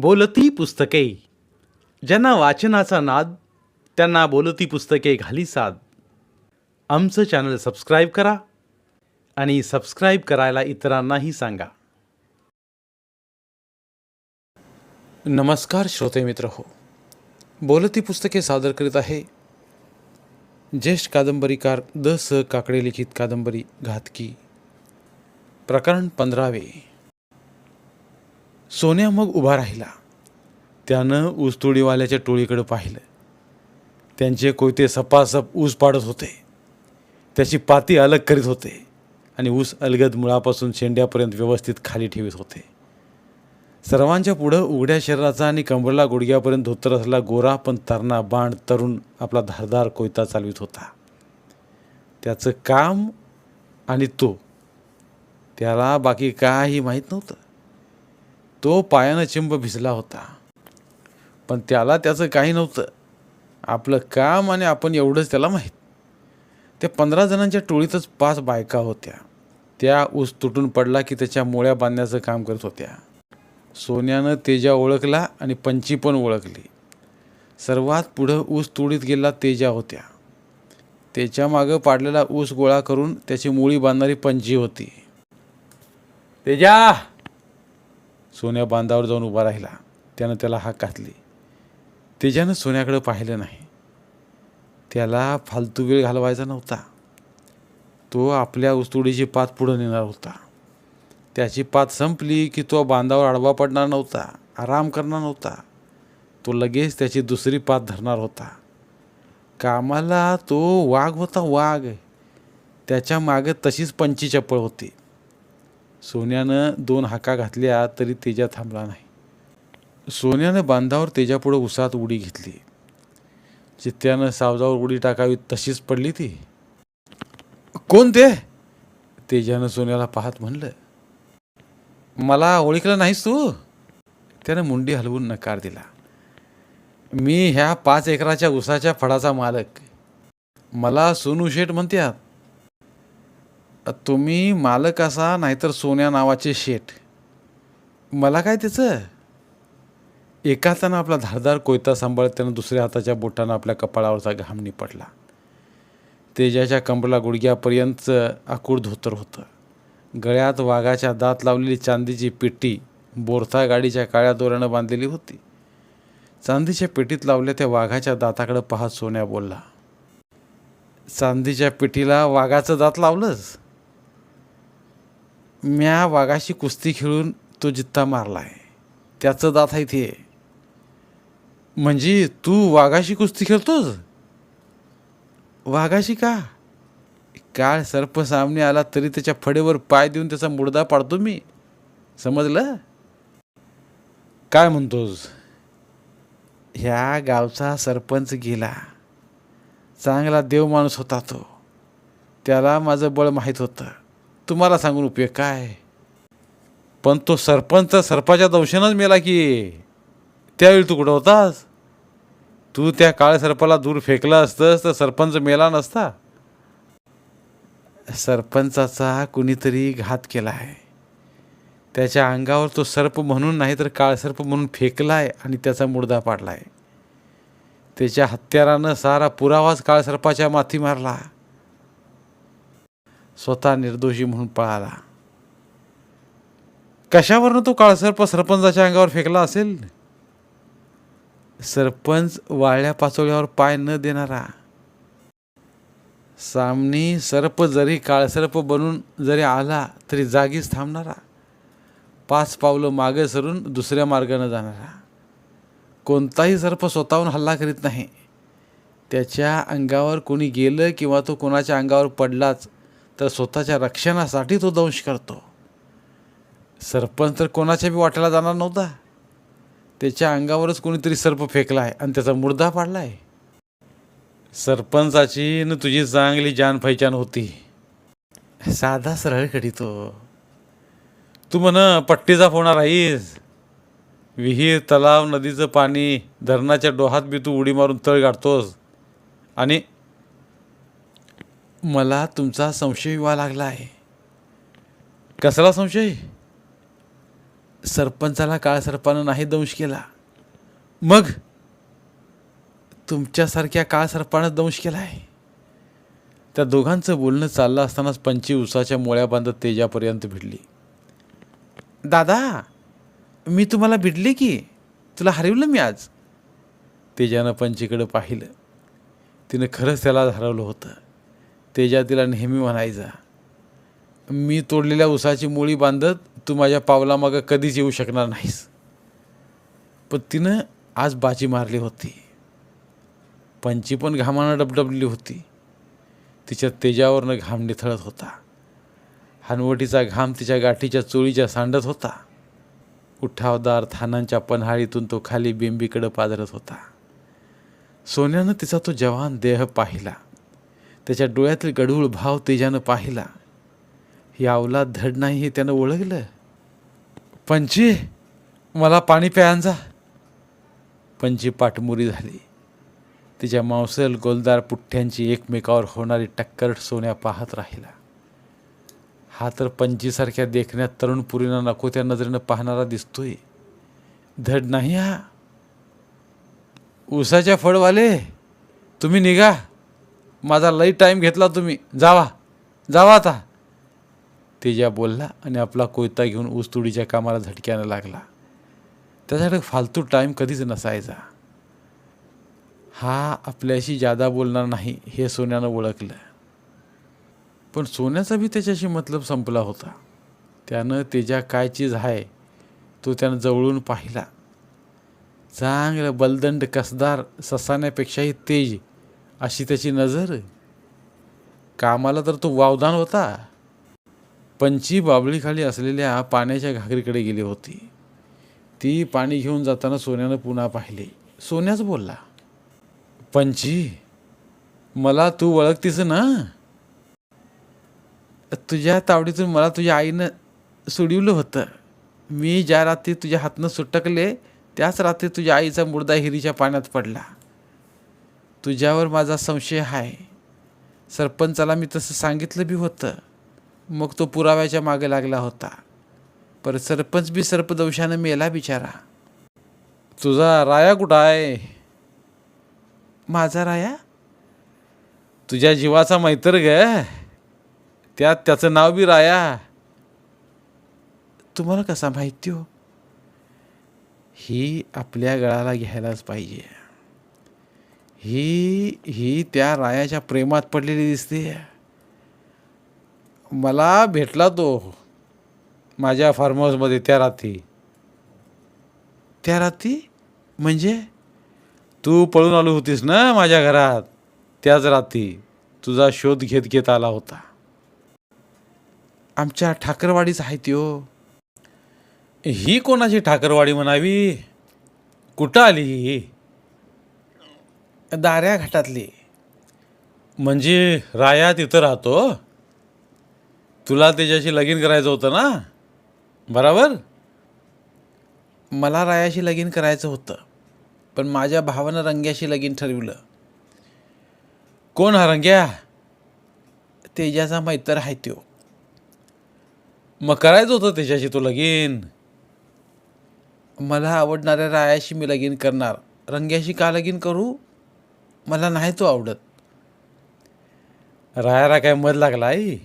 बोलती पुस्तके. ज्यांना वाचनाचा नाद त्यांना बोलती पुस्तके घाली साद. आमचं चॅनल सबस्क्राईब करा आणि सबस्क्राईब करायला इतरांनाही सांगा. नमस्कार श्रोते मित्र हो. बोलती पुस्तके सादर करीत आहे ज्येष्ठ कादंबरीकार द स काकडे लिखित कादंबरी घातकी. प्रकरण पंधरावे. सोन्या मग उभा राहिला. त्यानं ऊसतोडीवाल्याच्या टोळीकडे पाहिलं. त्यांचे कोयते सपासप ऊस पाडत होते. त्याची पाती अलग करीत होते आणि ऊस अलगद मुळापासून शेंड्यापर्यंत व्यवस्थित खाली ठेवीत होते. सर्वांच्या पुढं उघड्या शरीराचा आणि कंबरला गुडघ्यापर्यंत धोतर असला गोरा पण तरणा बाण तरुण आपला धारदार कोयता चालवित होता. त्याचं काम आणि तो. त्याला बाकी काही माहीत नव्हतं. तो पायानं चिंब भिजला होता. पण त्याला त्याचं काही नव्हतं. आपलं काम आणि आपण एवढंच त्याला माहीत. त्या पंधरा जणांच्या टोळीतच पाच बायका होत्या. त्या ऊस तुटून पडला की त्याच्या मोळ्या बांधण्याचं काम करत होत्या. सोन्यानं तेजा ओळखला आणि पंची पण ओळखली. सर्वात पुढं ऊस तुडीत गेला तेजा होत्या. त्याच्या मागं पाडलेला ऊस गोळा करून त्याची मुळी बांधणारी पंची होती. तेजा! सोन्या बांधावर जाऊन उभा राहिला. त्यानं त्याला हाक घातली. तेजानं सोन्याकडं पाहिलं नाही. त्याला फालतू वेळ घालवायचा नव्हता. तो आपल्या उस्तुडीची पात पुढं नेणार होता. त्याची पात संपली की तो बांधावर आडवा पडणार नव्हता. आराम करणार नव्हता. तो लगेच त्याची दुसरी पात धरणार होता. कामाला तो वाघ होता वाघ. त्याच्यामागे तशीच पंची चप्पळ होती. सोन्यानं दोन हाका घातल्या तरी तेजा थांबला नाही. सोन्यानं बांधावर तेजापुढं उसात उडी घेतली. चित्त्यानं सावजावर उडी टाकावी तशीच पडली ती. कोण ते? तेजानं सोन्याला पाहत म्हणलं. मला ओळखलं नाहीस तू? त्यानं मुंडी हलवून नकार दिला. मी ह्या पाच एकराच्या उसाच्या फळाचा मालक. मला सोनू शेठ म्हणतात तुम्ही मालक असा नाहीतर सोन्या नावाचे शेठ. मला काय त्याचं? एका हातानं आपला धारदार कोयता सांभाळत त्यानं दुसऱ्या हाताच्या बोटानं आपल्या कपाळावरचा घाम निपटला. तेजाच्या कंबला गुडघ्यापर्यंत आकूड धोतर होतं. गळ्यात वाघाच्या दात लावलेली चांदीची पेटी बोरथा गाडीच्या काळ्या दोऱ्यानं बांधलेली होती. चांदीच्या पेटीत लावल्या त्या वाघाच्या दाताकडं पाहत सोन्या बोलला चांदीच्या पेटीला वाघाचं दात लावलंच म्या वाघाशी कुस्ती खेळून तो जित्ता मारलाय. त्याचं दात आहे ते. म्हणजे तू वाघाशी कुस्ती खेळतोस? वाघाशी का? काळ सर्प सामने आला तरी त्याच्या फडेवर पाय देऊन त्याचा मुडदा पाडतो मी. समजलं? काय म्हणतोस? ह्या गावचा सरपंच गेला. चांगला देव माणूस होता तो. त्याला माझं बळ माहीत होतं. तुम्हाला सांगून उपयोग काय? पण तो सरपंच सर्पाच्या दंशनच मेला की त्यावेळी तू कुठं होतास? तू त्या काळ्या सर्पाला दूर फेकला असतंस तर सरपंच मेला नसता? सरपंचाचा कुणीतरी घात केला आहे त्याच्या अंगावर तो सर्प म्हणून नाही तर काळसर्प म्हणून फेकला आहे आणि त्याचा मुडदा पाडला आहे त्याच्या हत्यारानं सारा पुरावाच काळसर्पाच्या माथी मारला. स्वतः निर्दोषी म्हणून पळाला. कशावरनं तो काळसर्प सरपंचाच्या अंगावर फेकला असेल? सरपंच वाळल्या पाचोळ्यावर पाय न देणारा. सामनी सर्प जरी काळसर्प बनून जरी आला तरी जागीच थांबणारा. पाच पावलं मागे सरून दुसऱ्या मार्गानं जाणारा. कोणताही सर्प स्वतःहून हल्ला करीत नाही. त्याच्या अंगावर कोणी गेलं किंवा तो कोणाच्या अंगावर पडलाच तर स्वतःच्या रक्षणासाठी तो दंश करतो. सरपंच तर कोणाच्या बी वाट्याला जाणार नव्हता. त्याच्या अंगावरच कोणीतरी सर्प फेकला आहे आणि त्याचा मुर्दा पाडला आहे. सरपंचाची न तुझी चांगली जान पहिचान होती. साधा सरळ कडी तो. तू म्हण पट्टीचा होणार आहेस. विहीर तलाव नदीचं पाणी धरणाच्या डोहात बी तू उडी मारून तळ गाठतोस आणि मला तुमचा संशय व्हावा लागला आहे. कसला संशय? सरपंचाला काळसरपानं नाही दंश केला. मग? तुमच्यासारख्या काळसरपानं दंश केला आहे. त्या दोघांचं बोलणं चाललं असतानाच पंची उसाच्या मोळ्या बांधत तेजापर्यंत भिडली. दादा मी तुम्हाला भिडले की? तुला हरवलं मी आज? तेजानं पंचीकडं पाहिलं. तिनं खरंच त्याला हरवलं होतं. तेजा तिला नेहमी म्हणायचा. मी तोडलेल्या उसाची मुळी बांधत तू माझ्या पावलामागं कधीच येऊ शकणार नाहीस. पण तिनं आज बाजी मारली होती. पंची पण घामानं डबडबली होती. तिच्या तेजावरनं घाम निथळत होता. हनवटीचा घाम तिच्या गाठीच्या चोळीच्या सांडत होता. उठावदार थानांच्या पन्हाळीतून तो खाली बिंबीकडं पाजरत होता. सोन्यानं तिचा तो जवान देह पाहिला. त्याच्या डोळ्यातील गढूळ भाव तेजानं पाहिला. ही अवलाद धड नाही हे त्यानं ओळखलं. पंची मला पाणी प्यायांचा पंची पाठमुरी झाली. तिच्या मांसल गोलदार पुठ्ठ्यांची एकमेकावर होणारी टक्कर सोन्या पाहत राहिला. हा तर पंचीसारख्या देखण्यात तरुण पुरीना नको त्या नजरेनं पाहणारा दिसतोय. धड नाही हा. उसाच्या फळवाले तुम्ही निघा. माझा लई टाईम घेतला तुम्ही. जावा. जावा आता. तेजा बोलला आणि आपला कोयता घेऊन ऊसतोडीच्या कामाला झटक्यानं लागला. त्याच्याकडे फालतू टाईम कधीच नसायचा. हा आपल्याशी जादा बोलणार नाही हे सोन्यानं ओळखलं. पण सोन्याचा बी त्याच्याशी मतलब संपला होता. त्यानं तेजा काय चीज आहे तो त्यानं जवळून पाहिला. चांगलं बलदंड कसदार ससाण्यापेक्षाही तेज अशी त्याची नजर. कामाला तर तो वावदान होता. पंची बाबळीखाली असलेल्या पाण्याच्या घागरीकडे गेली होती ती पाणी घेऊन जाताना सोन्यानं पुन्हा पाहिले. सोन्याच बोलला पंची मला तू ओळखतीस ना? तुझ्या तावडीतून मला तुझ्या आईनं सोडवलं होतं. मी ज्या रात्री तुझ्या हातनं सुटकले त्याच रात्री तुझ्या आईचा मुर्दा हिरीच्या पाण्यात पडला. तुझ्यावर माझा संशय आहे सरपंचाला मी तसं सांगितलं बी होतं. मग तो पुराव्याच्या मागे लागला होता. पर सरपंच बी सर्पदंशानं मेला बिचारा. तुझा राया कुठं आहे? माझा राया? तुझ्या जीवाचा मैत्र ग. त्यात त्याचं नाव बी राया. तुम्हाला कसा माहिती हो? ही आपल्या गळाला घ्यायलाच पाहिजे. ही ही त्या रायाच्या प्रेमात पडलेली दिसते मला भेटला तो माझ्या फार्म हाऊसमध्ये त्या रात्री. त्या रात्री? म्हणजे? तू पळून आलो होतीस ना माझ्या घरात? त्याच रात्री तुझा शोध घेत घेत आला होता. आमच्या ठाकरवाडीच आहे ती हो. ही कोणाची ठाकरवाडी म्हणावी? कुठं आली ही? दाऱ्या घाटातली. म्हणजे राया तिथं राहतो? तुला त्याच्याशी लगीन करायचं होतं ना? बराबर? मला रायाशी लगीन करायचं होतं पण माझ्या भावानं रंग्याशी लगीन ठरवलं. कोण हा रंग्या? तेजाचा मैत्र आहे त्यो. मग करायचं होतं त्याच्याशी तो लगीन? मला आवडणाऱ्या रायाशी मी लगीन करणार. रंग्याशी का लगीन करू? मला नाही तो आवडत. रायाला काय मध लागला आहे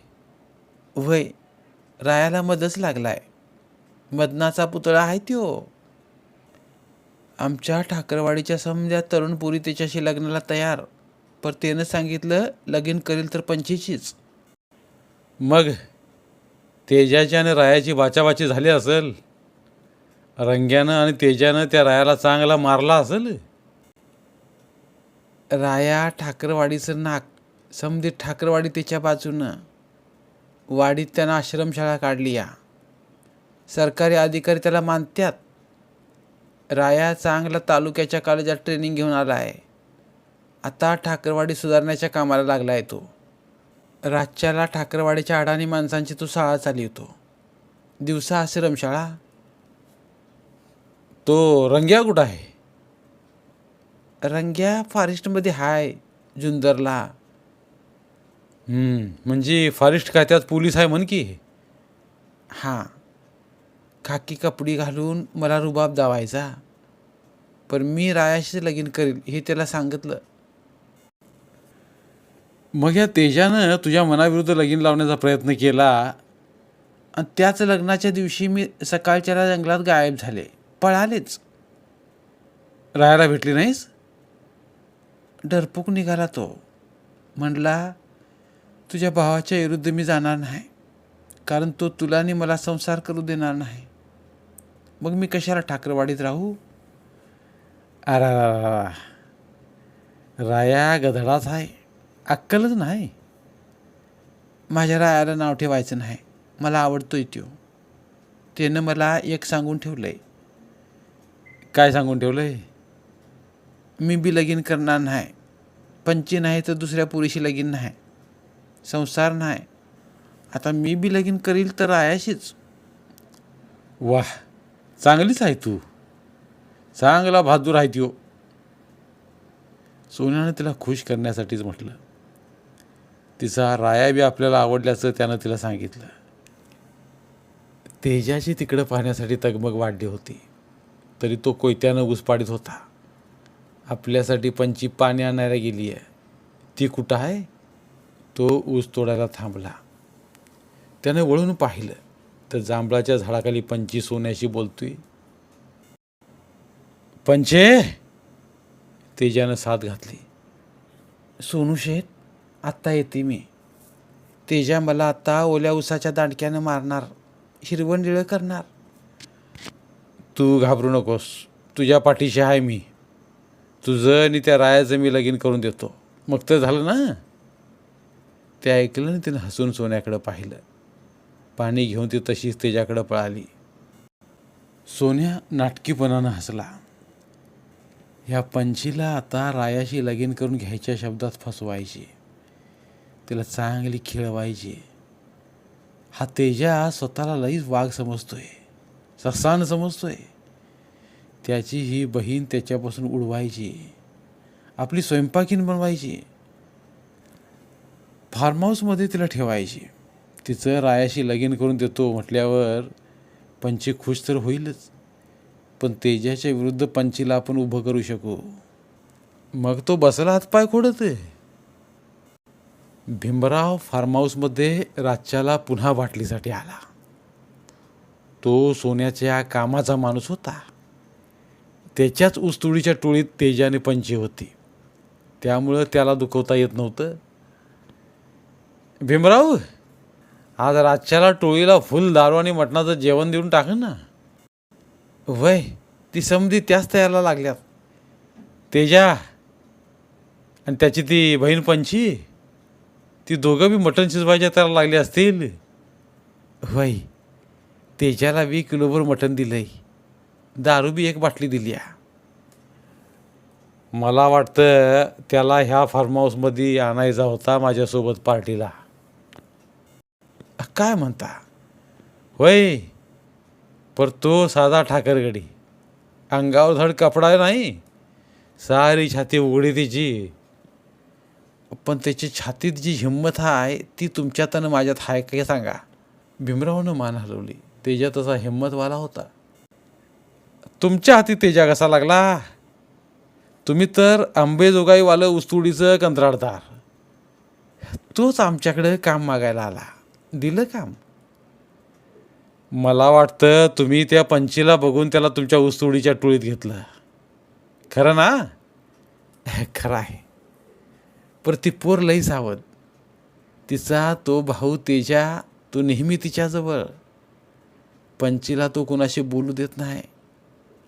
वय रायाला मदच लागलाय. मदनाचा पुतळा आहे त्यो. आमच्या ठाकरवाडीच्या समजा तरुण पुरी त्याच्याशी लग्नाला तयार पर त्यानं सांगितलं लगीन करील तर पंचीचीच मग तेजाची आणि रायाची बाचाबाची झाली असेल? रंग्यानं आणि तेजानं त्या रायाला चांगला मारला असेल? राया ठाकरवाडीचं नाक समधी ठाकरवाडी त्याच्या बाजूनं. वाडीत त्यानं आश्रमशाळा काढली या. सरकारी अधिकारी त्याला मानत्यात. राया चांगला तालुक्याच्या कॉलेजात ट्रेनिंग घेऊन आला आहे. आता ठाकरवाडी सुधारण्याच्या कामाला लागला आहे तो. राजच्याला ठाकरवाडीच्या अडाणी माणसांची तो शाळा चालवतो दिवसा आश्रमशाळा. तो रंग्या कुठं आहे? रंग्या फॉरेस्टमध्ये हाय जुंदरला. म्हणजे फॉरेस्ट खात्यात पोलीस आहे म्हण की? हां. खाकी कपडी घालून मला रुबाब दावायचा. पण मी रायाशी लगीन करील हे त्याला सांगितलं. मग या तेजानं तुझ्या मनाविरुद्ध लगीन लावण्याचा प्रयत्न केला. आणि त्याच लग्नाच्या दिवशी मी सकाळच्या जंगलात गायब झाले. पळालेच. राहायला भेटली नाहीस? डरपूक निघाला तो. म्हणला तुझ्या भावाच्या विरुद्ध मी जाणार नाही कारण तो तुला आणि मला संसार करू देणार नाही. मग मी कशाला ठाकरवाडीत राहू? अरा राया गधडाच आहे अक्कलच नाही. माझ्या रायाला नाव ठेवायचं नाही मला आवडतोय त्यो. त्यानं मला एक सांगून ठेवलंय. काय सांगून ठेवलंय? मी बी लगीन करणार नाही. पंची नाही तर दुसऱ्या पुरीशी लगीन नाही. संसार नाही. आता मी बी लगीन करील तर आयाशीच. वाह चांगलीच आहे तू. चांगला बहादूर आहे त्यो. सोन्यानं तिला खुश करण्यासाठीच म्हटलं. तिचा राया बी आपल्याला आवडल्याचं त्यानं तिला सांगितलं. तेजाची तिकडं पाहण्यासाठी तगमग वाढली होती. तरी तो कोयत्यानं घुसपाडीत होता. आपल्यासाठी पंची पाणी आणायला गेली आहे ती कुठं आहे? तो ऊस तोडायला थांबला. त्याने वळून पाहिलं तर जांभळाच्या झाडाखाली पंची सोन्याशी बोलतोय. पंचे तेजानं साथ घातली. सोनू शेठ आत्ता येते मी. तेजा मला आत्ता ओल्या उसाच्या दांडक्यानं मारणार हिरवण करणार. तू घाबरू नकोस तुझ्या पाठीशी आहे मी. तुझं आणि त्या रायाचं मी लगीन करून देतो. मग तर झालं ना? ते ऐकलं ना तिनं हसून सोन्याकडं पाहिलं. पाणी घेऊन ती तशीच त्याच्याकडं पळाली. सोन्या नाटकीपणानं हसला. ह्या पंचीला आता रायाशी लगीन करून घ्यायच्या शब्दात फसवायची. तिला चांगली खेळवायची. हा तेजा स्वतःला लईच वाघ समजतोय. ससान समजतोय. त्याची ही बहीण त्याच्यापासून उडवायची. आपली स्वयंपाकीन बनवायची. फार्म हाऊसमध्ये तिला ठेवायची. तिचं रायाशी लगीन करून देतो म्हटल्यावर पंची खुश तर होईलच पण तेजाच्या विरुद्ध पंचीला आपण उभं करू शकू. मग तो बसला हातपाय खोडत आहे. भीमराव फार्म हाऊसमध्ये रातच्याला पुन्हा बाटलीसाठी आला. तो सोन्याच्या कामाचा माणूस होता. त्याच्याच ऊसतोडीच्या टोळीत तेजाने पंची होती. त्यामुळं त्याला दुखवता येत नव्हतं. भीमराव आज रातच्याला टोळीला फुल दारू आणि मटणाचं जेवण देऊन टाकन ना. वय ती समधी त्याच तयारला लागल्यात. तेजा आणि त्याची ती बहीण पंची ती दोघं बी मटण शिजवायच्या त्याला लागले असतील. वय तेजाला बी किलोभर मटण दिलंय. दारू बी एक बाटली दिली आहे. मला वाटतं त्याला ह्या फार्म हाऊसमध्ये आणायचा होता माझ्यासोबत पार्टीला. काय म्हणता? होय पर तो साधा ठाकरगडी. अंगावर धड कपडा नाही सारी छाती उघडी तिची. पण त्याची छातीत जी हिंमत आहे ती तुमच्यात आणि माझ्यात आहे काय सांगा. भीमरावनं मान हलवली. तेजा तसा हिंमतवाला होता. तुमच्या हाती तेजा कसा लागला. तुम्ही तर आंबेजोगाईवालं उस्तुडीचं कंत्राटदार. तोच आमच्याकडं काम मागायला आला. दिलं काम. मला वाटतं तुम्ही त्या पंचीला बघून त्याला तुमच्या उस्तुडीच्या टोळीत घेतलं. खरं ना? खरं आहे. पर ती पोर लई सावध. तिचा तो भाऊ तेजा तो नेहमी तिच्याजवळ. पंचीला तो कोणाशी बोलू देत नाही.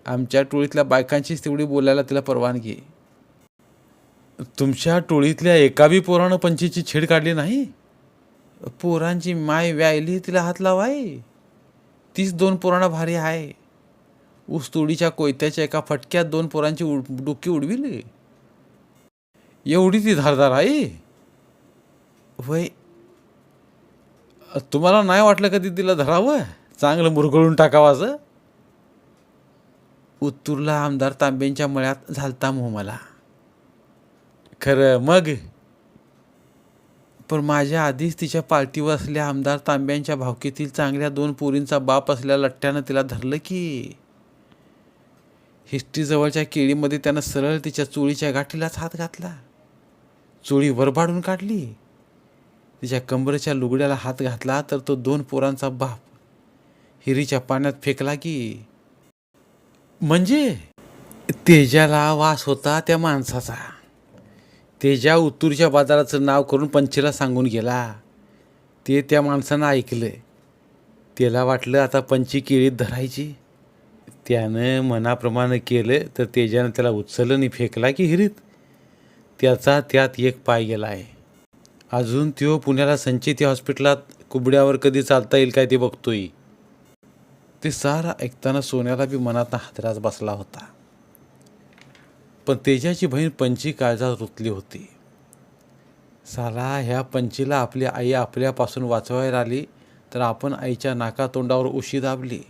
आमच्या टोळीतल्या बायकांचीच तेवढी बोलायला तिला परवानगी आहे. तुमच्या टोळीतल्या एका बी पोरानं पंचीची छेड काढली नाही? पोरांची माय व्यायली तिला हात लावाय. तीच दोन पोरांना भारी आहे ऊस तोडीच्या कोयत्याच्या एका फटक्यात दोन पोरांची उड डोकी उडविली. एवढी ती धारदार आहे? वय तुम्हाला नाही वाटलं कधी तिला धरावं? चांगलं मुरगळून टाकावं असं? उत्तूरला आमदार तांब्यांच्या मळ्यात झालता मोह मला खरं मग? पण माझ्या आधीच तिच्या पार्टीवर असल्या आमदार तांब्यांच्या भावकीतील चांगल्या दोन पोरींचा बाप असल्या लट्ट्यानं तिला धरलं की? हिस्ट्रीजवळच्या केळीमध्ये त्यानं सरळ तिच्या चोळीच्या गाठीलाच हात घातला. चोळी वरबाडून काढली. तिच्या कंबरेच्या लुगड्याला हात घातला तर तो दोन पोरांचा बाप हिरीच्या पाण्यात फेकला की? म्हणजे? तेजाला वास होता त्या माणसाचा. तेजा उत्तूरच्या बाजाराचं नाव करून पंचीला सांगून गेला. ते त्या माणसानं ऐकलं. त्याला वाटलं आता पंची केळीत धरायची. त्यानं मनाप्रमाणे केलं तर तेजानं त्याला उचललं आणि फेकला की हिरीत. त्याचा त्यात एक पाय गेला आहे अजून त्यो पुण्याला संचिती हॉस्पिटलात कुबड्यावर कधी चालता येईल काय ते बघतोय. ते सारा ऐकताना सोन्याला बी मनात हादराच बसला होता. पण तेजाची बहीण पंची काळजात रुतली होती. साला ह्या पंचीला आपली आई आपल्यापासून वाचवायला आली तर आपण आईच्या नाकातोंडावर उशी दाबली.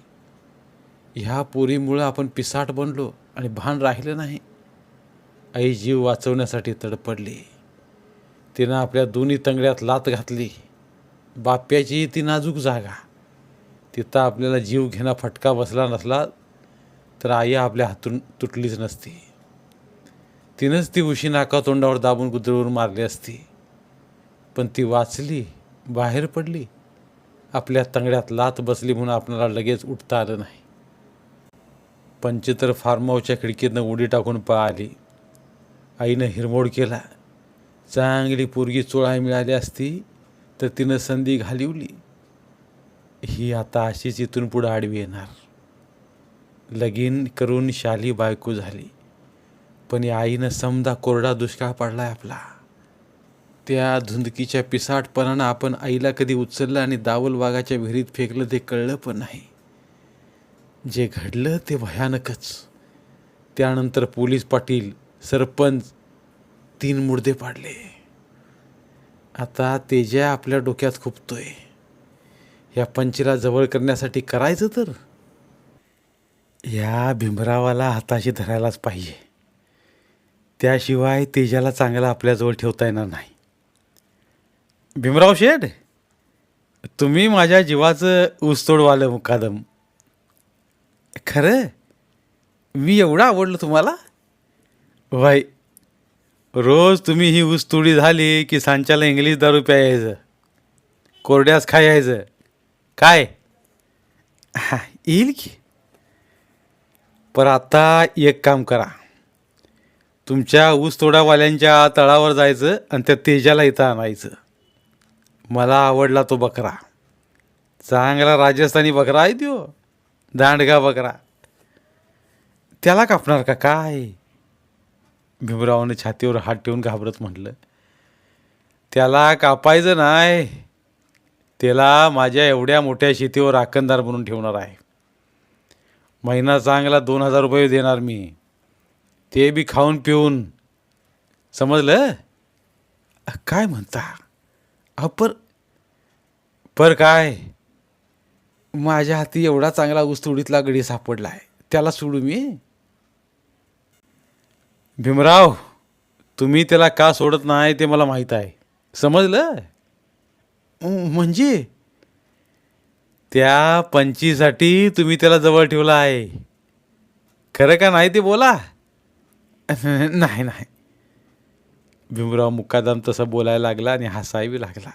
ह्या पोरीमुळं आपण पिसाट बनलो आणि भान राहिलं नाही. आई जीव वाचवण्यासाठी तडपडली. तिनं आपल्या दोन्ही तंगड्यात लात घातली. बाप्याची ती नाजूक जागा. तिथं आपल्याला जीव घेणा फटका बसला नसला तर आई आपल्या हातून तुटलीच नसती. तिनंच ती उशी नाका तोंडावर दाबून गुदरवर मारली असती. पण ती वाचली बाहेर पडली. आपल्या तंगड्यात लात बसली म्हणून आपल्याला लगेच उठता आलं नाही. पंच तर फार्म हाऊसच्या खिडकीतनं उडी टाकून पळाली आईनं हिरमोड केला. चांगली पोरगी चोळा मिळाली असती तर तिनं संधी घालिवली. ही आता अशीच इथून पुढं आडवी येणार. लगीन करून शाली बायको झाली. पण या आईनं समजा कोरडा दुष्काळ पडलाय आपला. त्या धुंदकीच्या पिसाटपणानं आपण आईला कधी उचललं आणि दावल वाघाच्या विहिरीत फेकलं ते कळलं पण नाही. जे घडलं ते भयानकच. त्यानंतर पोलीस पाटील सरपंच तीन मुर्दे पाडले. आता तेजा आपल्या डोक्यात खुपतोय. या पंचीला जवळ करण्यासाठी करायचं तर? या भिमरावाला हाताशी धरायलाच पाहिजे. त्याशिवाय तेजाला चांगला आपल्याजवळ ठेवता येणार नाही. भीमराव शेठ तुम्ही माझ्या जीवाचं ऊसतोडवालं मुकादम. खरं? मी एवढं आवडलं तुम्हाला? वाई रोज तुम्ही ही ऊसतोडी झाली की सांच्याला इंग्लिश दारू प्यायचं. कोरड्यास खायचं. काय? हा येईल की? पर आता एक काम करा. तुमच्या ऊस तोडावाल्यांच्या तळावर जायचं आणि त्या तेजाला इथं आणायचं. मला आवडला तो बकरा. चांगला राजस्थानी बकरा आहे तो दांडगा बकरा. त्याला कापणार का? काय? भीमरावाने छातीवर हात ठेवून घाबरत म्हटलं. त्याला कापायचं नाही. त्याला माझ्या एवढ्या मोठ्या शेतीवर राखणदार म्हणून ठेवणार आहे. महिना चांगला दोन हजार रुपये देणार मी. ते बी खाऊन पिऊन. समजलं? काय म्हणता? अ पर पर काय? माझ्या हाती एवढा चांगला ऊसतोडीतला गडी सापडला आहे त्याला सोडू मी? भीमराव तुम्ही त्याला का सोडत नाही ते मला माहीत आहे. समजलं? म्हणजे? त्या पंचीसाठी तुम्ही त्याला जवळ ठेवला आहे. खरं का नाही ते बोला? नाही नाही. भीमराव मुक्कादाम तसं बोलायला लागला आणि हसायबी लागला.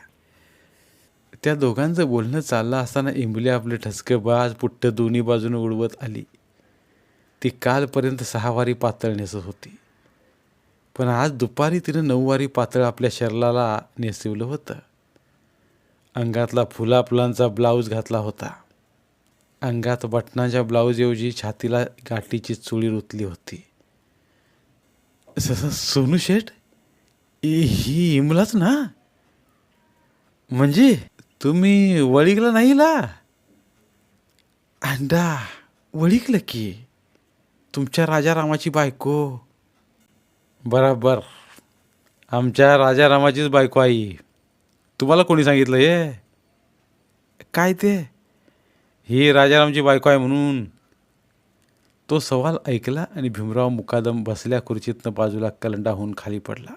त्या दोघांचं बोलणं चाललं असताना इमली आपले ठसकं बाज पुट्ट दोन्ही बाजूने उडवत आली. ती कालपर्यंत सहावारी पातळ नेसत होती. पण आज दुपारी तिनं नऊवारी पातळ आपल्या शरीराला नेसवलं होतं. अंगातला फुला फुलांचा ब्लाऊज घातला होता. अंगात बटनाच्या ब्लाऊजऐवजी छातीला गाठीची चुळी रुतली होती. स- सोनू शेठ? ही इमलाच ना? म्हणजे तुम्ही वळिकलं नाही ला अंडा वळिकलं की? तुमच्या राजारामाची बायको? बराबर. आमच्या राजारामाचीच बायको आई. तुम्हाला कोणी सांगितलं हे? काय ते? ही राजारामची बायको आहे म्हणून. तो सवाल ऐकला आणि भीमराव मुकादम बसल्या खुर्चीतनं बाजूला कलंडा होऊन खाली पडला.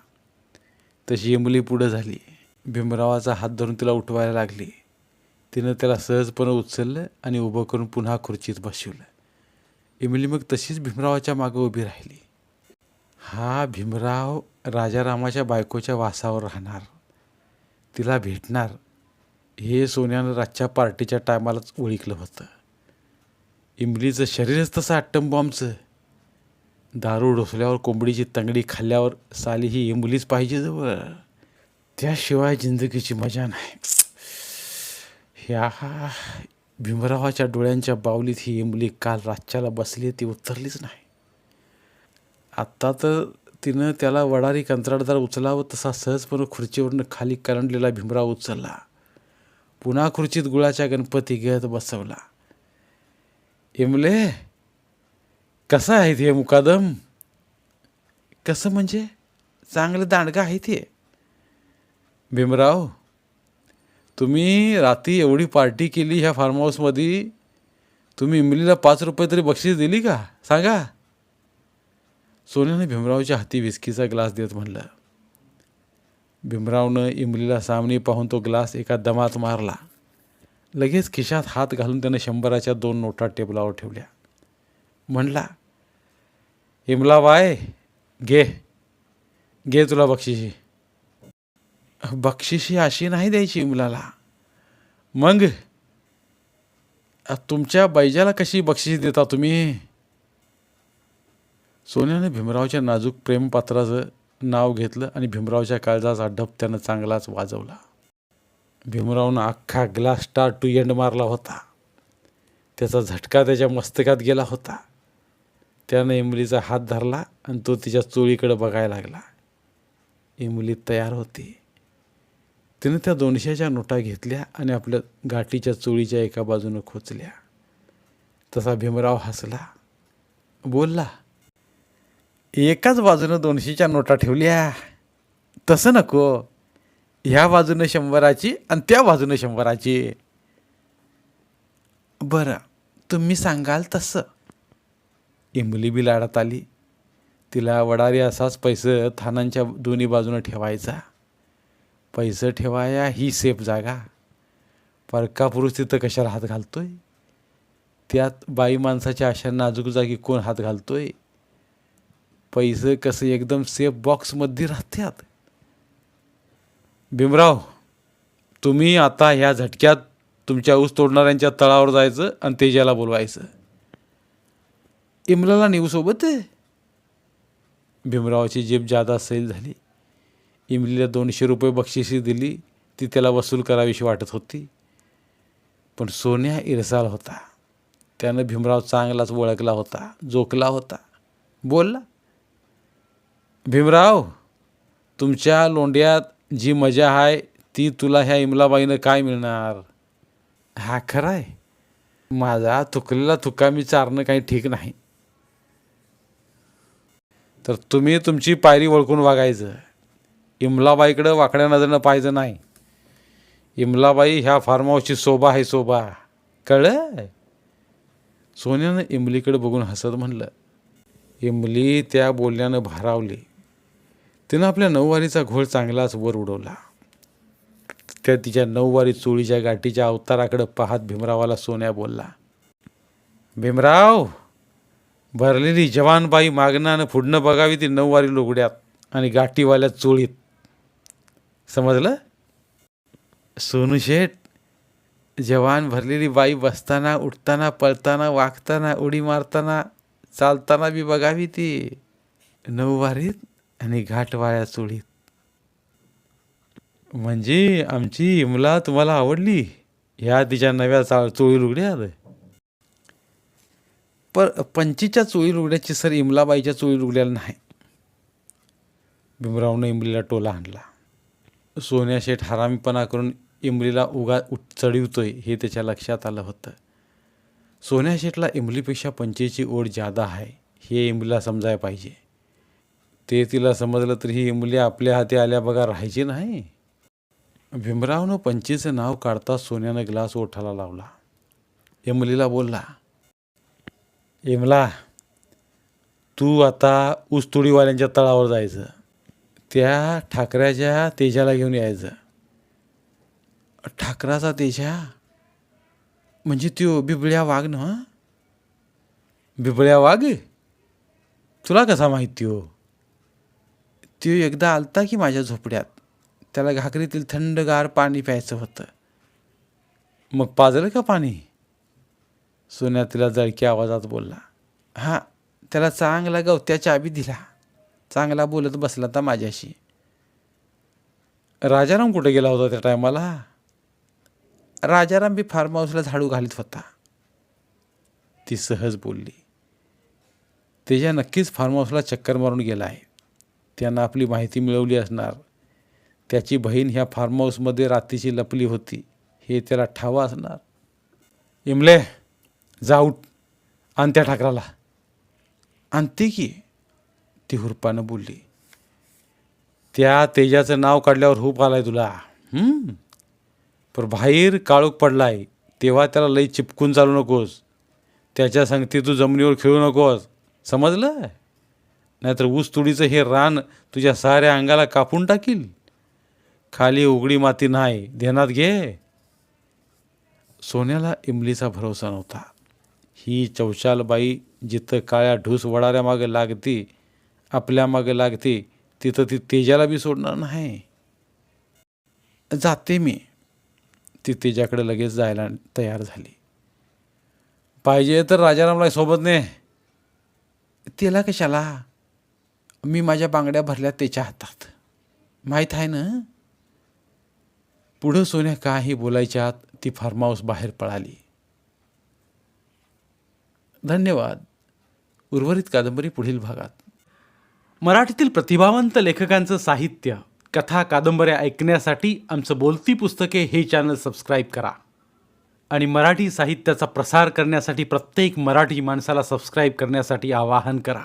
तशी मुली पुढं झाली. भीमरावाचा हात धरून तिला उठवायला लागली. तिनं त्याला सहजपणे उचललं आणि उभं करून पुन्हा खुर्चीत बसवलं. इमली मग तशीच भीमरावाच्या मागं उभी राहिली. हा भीमराव राजारामाच्या बायकोच्या वासावर राहणार. तिला भेटणार हे सोन्यानं रातच्या पार्टीच्या टायमालाच ओळखलं होतं. इमलीचं शरीरच तसं आट्टम बॉम्बचं. दारू ढोसल्यावर कोंबडीची तंगडी खाल्ल्यावर साली ही इमलीच पाहिजे जवळ. त्याशिवाय जिंदगीची मजा नाही. ह्या भीमरावाच्या डोळ्यांच्या बावलीत ही इमली काल रातच्याला बसली ती उतरलीच नाही. आत्ता तर तिनं त्याला वडारी कंत्राटदार उचलावं तसा सहजपणे खुर्चीवरनं खाली करंडलेला भीमराव उचलला. पुन्हा खुर्चीत गुळाच्या गणपती घेत बसवला. इमले कसं आहे ते मुकादम? कसं म्हणजे? चांगलं दांडगं आहे ते भीमराव तुम्ही रात्री एवढी पार्टी केली ह्या फार्म हाऊसमध्ये तुम्ही इमलीला पाच रुपये तरी बक्षीस दिली का? सांगा. सोन्याने भीमरावच्या हाती विस्कीचा ग्लास देत म्हणलं. भीमरावनं इमलीला सामने पाहून तो ग्लास एका दमात मारला. लगेच खिशात हात घालून त्यानं शंभराच्या दोन नोटा टेबलावर ठेवल्या. म्हणला इमला बाय घे. घे तुला बक्षिशी. बक्षिशी अशी नाही द्यायची इमलाला. मग? तुमच्या बैजाला कशी बक्षीस देता तुम्ही? सोन्याने भीमरावच्या नाजूक प्रेमपात्राचं नाव घेतलं आणि भीमरावच्या काळजाचा ढप त्यानं चांगलाच वाजवला. भीमरावनं अख्खा ग्लास स्टार टू एंड मारला होता. त्याचा झटका त्याच्या मस्तकात गेला होता. त्यानं इमलीचा हात धरला आणि तो तिच्या चोळीकडे बघायला लागला. इमली तयार होती. तिनं त्या दोनशेच्या नोटा घेतल्या आणि आपल्या गाठीच्या चोळीच्या एका बाजूनं खोचल्या. तसा भीमराव हसला. बोलला एकाच बाजूनं दोनशेच्या नोटा ठेवल्या. तसं नको. ह्या बाजूनं शंभराची आणि त्या बाजूनं शंभराची. बरं तुम्ही सांगाल तसं. इमली बी लाडात आली. तिला वडारी असाच पैसे थानांच्या दोन्ही बाजूनं ठेवायचा. पैसे ठेवाया ही सेफ जागा. परका पुरुष तिथं कशाला हात घालतोय? त्यात बाई माणसाच्या अशा नाजूक जागी कोण हात घालतोय? पैसे कसं एकदम सेफ बॉक्समध्ये राहतात. भीमराव तुम्ही आता ह्या झटक्यात तुमच्या ऊस तोडणाऱ्यांच्या तळावर जायचं आणि तेजाला बोलवायचं. इमलाला नेऊ सोबत भीमरावाची जीभ जादा सैल झाली. इमलीला दोनशे रुपये बक्षिसी दिली. ती त्याला वसूल करावीशी वाटत होती. पण सोन्या इरसाल होता. त्यानं भीमराव चांगलाच ओळखला होता जोकला होता. बोलला भीमराव तुमच्या लोंड्यात जी मजा आहे ती तुला ह्या इमलाबाईनं काय मिळणार? हा खरं आहे माझा थुकलेला थुका मी चारणं काही ठीक नाही. तर तुम्ही तुमची पायरी ओळखून वागायचं. इमलाबाईकडं वाकड्या नजरेनं पाहायचं नाही. इमलाबाई ह्या फार्म हाऊसची शोभा आहे शोभा कळलं? सोन्यानं इमलीकडे बघून हसत म्हणलं. इमली त्या बोलण्यानं भारावली. तिनं आपल्या नऊवारीचा घोळ चांगलाच वर उडवला. त्या तिच्या नऊवारी चोळीच्या गाठीच्या अवताराकडं पाहत भीमरावाला सोन्या बोलला भीमराव भरलेली जवानबाई मागणानं फुडणं बघावी ती नऊवारी लुगड्यात आणि गाठीवाल्या चोळीत. समजलं? सोनू शेठ जवान भरलेली बाई बसताना उठताना पळताना वागताना उडी मारताना चालताना बी बघावी ती नऊवारीत? आणि घाटवाळ्या चोळीत म्हणजे आमची इमला तुम्हाला आवडली? ह्या तिच्या नव्या चा चोळी लुगड्यात पर पंचीच्या चोळी लुगड्याची सर इमलाबाईच्या चोळी लुगड्याला नाही. भीमरावनं इमलीला टोला आणला. सोन्या शेठ हरामीपणा करून इमलीला उगा उठ चढवतोय हे त्याच्या लक्षात आलं होतं. सोन्या शेठला इमलीपेक्षा पंचीची ओढ जादा आहे हे इमलीला समजायला पाहिजे. ते तिला समजलं तर ही इमली आपल्या हाती आल्या बघा राहायची नाही. भीमरावनं पंचीचं नाव काढता सोन्यानं ग्लास ओठाला लावला. इमलीला बोलला इमला तू आता ऊसतोडीवाल्यांच्या तळावर जायचं. त्या ठाकऱ्याच्या तेजाला घेऊन यायचं. ठाकराचा तेजा? म्हणजे त्यो बिबळ्या वाघ ना बिबळ्या वाघ? तुला कसा माहीत त्यो हो? त्यो एकदा आलता की माझ्या झोपड्यात. त्याला घाकरीतील थंडगार पाणी प्यायचं होतं. मग पाजलं का पाणी? सोन्या तिला जळक्या आवाजात बोलला. हां त्याला चांगला गवत्या चाबी दिला. चांगला बोलत बसला तर माझ्याशी. राजाराम कुठे गेला होता त्या टायमाला? राजाराम बी फार्म हाऊसला झाडू घालीत होता. ती सहज बोलली. तेजा नक्कीच फार्म हाऊसला चक्कर मारून गेला आहे. त्यांना आपली माहिती मिळवली असणार. त्याची बहीण ह्या फार्म हाऊसमध्ये रात्रीची लपली होती. हे त्याला ठावं असणार. इमले जा उठ. आण त्या ठाकराला. आणते की? ती हुरपानं बोलली. त्या तेजाचं नाव काढल्यावर हुप आलाय तुला. पर पण बाहेर काळोख पडलाय. तेव्हा त्याला लई चिपकून चालू नकोस. त्याच्या संगती तू जमिनीवर खेळू नकोस. समजलं? नाहीतर ऊस तुडीचं हे रान तुझ्या साऱ्या अंगाला कापून टाकील. खाली उघडी माती नाही ध्यानात घे. सोन्याला इमलीचा भरोसा नव्हता. ही चौशालबाई जिथं काळ्या ढूस वडाऱ्या मागे लागती आपल्या मागे लागते तिथं ती तेजाला बी सोडणार नाही. जाते मी. ती तेजाकडे लगेच जायला तयार झाली. पाहिजे तर राजारामला सोबत ने. तिला कशाला? मी माझ्या बांगड्या भरल्या त्याच्या हातात. माहीत आहे ना? पुढं सोन्या काही बोलायच्या आत ती फार्म हाऊस बाहेर पळाली. धन्यवाद. उर्वरित कादंबरी पुढील भागात. मराठीतील प्रतिभावंत लेखकांचं साहित्य कथा कादंबऱ्या ऐकण्यासाठी आमचं बोलती पुस्तके हे चॅनल सबस्क्राईब करा. आणि मराठी साहित्याचा प्रसार करण्यासाठी प्रत्येक मराठी माणसाला सबस्क्राईब करण्यासाठी आवाहन करा.